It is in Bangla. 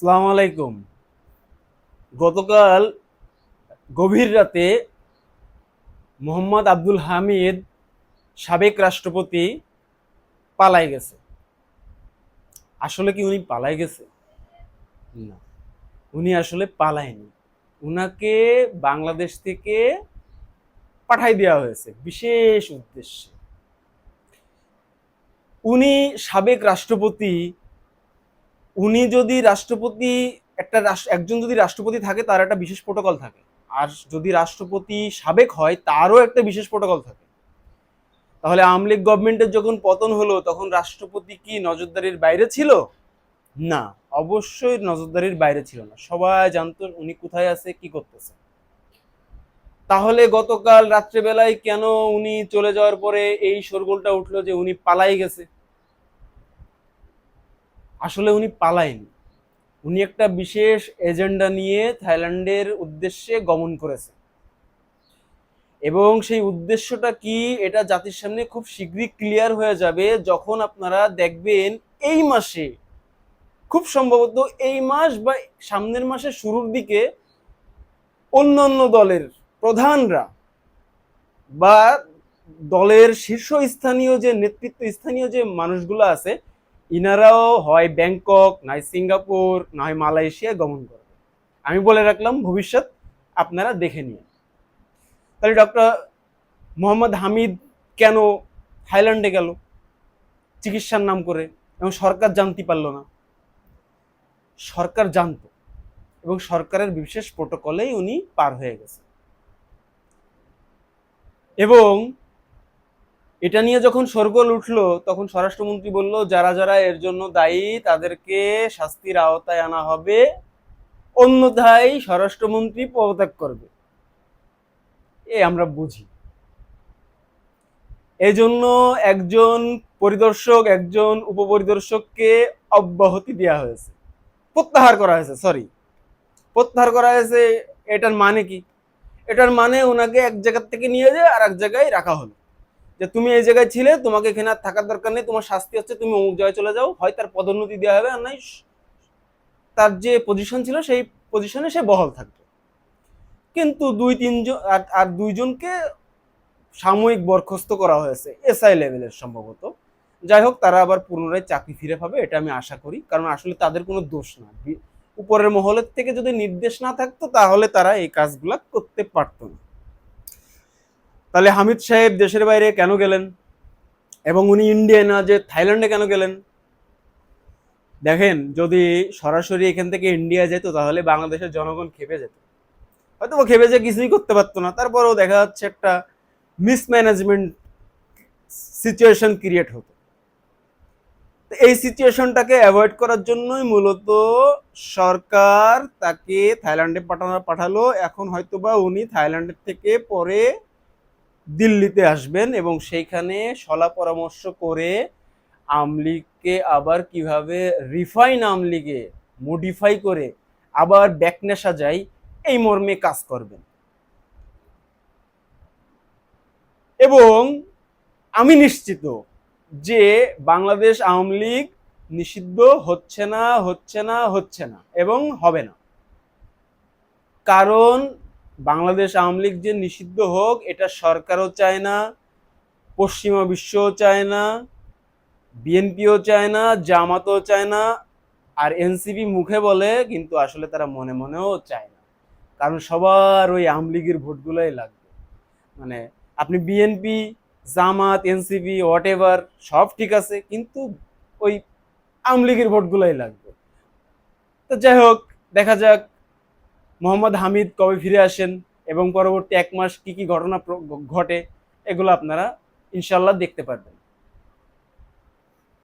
সালাম আলাইকুম। গতকাল গভীর রাতে মোহাম্মদ আব্দুল হামিদ সাবেক রাষ্ট্রপতি পালাই গেছে। আসলে কি উনি পালাই গেছে? না। উনি আসলে পালায়নি। উনাকে বাংলাদেশ থেকে পাঠাই দেওয়া হয়েছে বিশেষ উদ্দেশ্যে। উনি সাবেক রাষ্ট্রপতি উনি যদি রাষ্ট্রপতি, একটা একজন যদি রাষ্ট্রপতি থাকে, তার একটা বিশেষ প্রোটোকল থাকে। আর যদি রাষ্ট্রপতি সাবেক হয়, তারও একটা বিশেষ প্রোটোকল থাকে। তাহলে আওয়ামী লীগ গভর্নমেন্টের যখন পতন হলো, তখন রাষ্ট্রপতি কি নজরদারির বাইরে ছিল? না, অবশ্যই নজরদারির বাইরে ছিল না। সবাই জানতো উনি কোথায় আছে, কি করতেছে। তাহলে গতকাল রাত্রেবেলায় কেন উনি চলে যাওয়ার পরে এই শোরগোলটা উঠল যে উনি পালাই গেছে? আসলে উনি পালায়নি। উনি একটা বিশেষ এজেন্ডা নিয়ে থাইল্যান্ডের উদ্দেশ্যে গমন করেছে এবং সেই উদ্দেশ্যটা কি, এটা জাতির সামনে খুব শীঘ্রই ক্লিয়ার হয়ে যাবে যখন আপনারা দেখবেন এই মাসে, খুব সম্ভবত এই মাস বা সামনের মাসের শুরুর দিকে অন্যান্য দলের প্রধানরা বা দলের শীর্ষস্থানীয় যে নেতৃত্ব স্থানীয় যে মানুষগুলো আছে ইনারাও হয় ব্যাংকক, নয় সিঙ্গাপুর, নয় মালয়েশিয়া গমন করবে আমি বলে রাখলাম, ভবিষ্যৎ আপনারা দেখে নিন। তাহলে ডক্টর মোহাম্মদ হামিদ কেন থাইল্যান্ডে গেল? চিকিৎসার নাম করে, এবং সরকার জানতে পারল না। সরকার জানতো, এবং সরকারের বিশেষ প্রোটোকলেই উনি পার হয়ে গেছে এবং এটা নিয়ে যখন সরগোল উঠল, তখন স্বরাষ্ট্রমন্ত্রী বলল, যারা যারা এর জন্য দায়ী, তাদেরকে শাস্তির আওতায় আনা হবে। অন্যথায় স্বরাষ্ট্রমন্ত্রী পদত্যাগ করবে। এ আমরা বুঝি। এই জন্য একজন পরিদর্শক, একজন উপপরিদর্শককে অব্যাহতি দেওয়া হয়েছে। প্রত্যাহার করা হয়েছে সরি প্রত্যাহার করা হয়েছে, এটার মানে কি? এটার মানে ওনাকে এক জায়গা থেকে নিয়ে যায় আর এক জায়গায় রাখা হলো। যে তুমি এই জায়গায় ছিলে, তোমাকে এখানে আর থাকার দরকার নেই, তোমার শাস্তি হচ্ছে, তুমি অমুক জায়গায় চলে যাও, হয় তার পদোন্নতি দেওয়া হবে আর নাই তার যে পজিশন ছিল, সেই পজিশনে সে বহাল থাকবে। কিন্তু দুই তিনজন আর আর দুইজনকে সাময়িক বরখাস্ত করা হয়েছে এসআই লেভেলের সম্ভবত। যাই হোক, তারা আবার পুনরায় চাকরি ফিরে পাবে, এটা আমি আশা করি, কারণ আসলে তাদের কোনো দোষ না। উপরের মহলের থেকে যদি নির্দেশ না থাকতো, তাহলে তারা এই কাজগুলা করতে পারতো না। তাহলে হামিদ সাহেব দেশের বাইরে কেন গেলেন? এবং উনি ইন্ডিয়া না যে থাইল্যান্ডে কেন গেলেন? দেখেন, যদি সরাসরি এখান থেকে ইন্ডিয়া যেত, তাহলে বাংলাদেশের জনগণ খেপে যেত। হয়তো ও খেপে যে কিছুই করতে পারতো না। তারপরেও দেখা যাচ্ছে একটা মিসম্যানেজমেন্ট সিচুয়েশন ক্রিয়েট হতো। তো এই সিচুয়েশনটাকে অ্যাভয়েড করার জন্যই মূলত সরকার তাকে থাইল্যান্ডে পাঠানো, পাঠালো। এখন হয়তোবা উনি থাইল্যান্ডের থেকে পরে দিল্লিতে আসবেন এবং সেইখানে সলা পরামর্শ করে আমলিগকে আবার কীভাবে রিফাইন আমলিগে মডিফাই করে আবার ব্যাকনেশা যায়, এই মর্মে কাজ করবেন। এবং আমি নিশ্চিত যে বাংলাদেশ আওয়ামী লীগ নিষিদ্ধ হচ্ছে না হচ্ছে না হচ্ছে না এবং হবে না। কারণ বাংলাদেশ আওয়ামী লীগ যে নিষিদ্ধ হোক, এটা সরকারও চায় না, পশ্চিমা বিশ্বও চায় না, বিএনপিও চায় না, জামাতও চায় না, আর এনসিপি মুখে বলে, কিন্তু আসলে তারা মনে মনেও চায় না। কারণ সবার ওই আওয়ামী লীগের ভোটগুলোই লাগবে। মানে আপনি BNP, Jamaat, NCP whatever সব ঠিক আছে, কিন্তু ওই আওয়ামী লীগের ভোটগুলোই লাগবে। তো যাই হোক, দেখা যাক মোহাম্মদ হামিদ কবে ফিরে আসেন এবং পরবর্তী এক মাস কি কি ঘটনা ঘটে, এগুলো আপনারা ইনশাল্লাহ দেখতে পারবেন।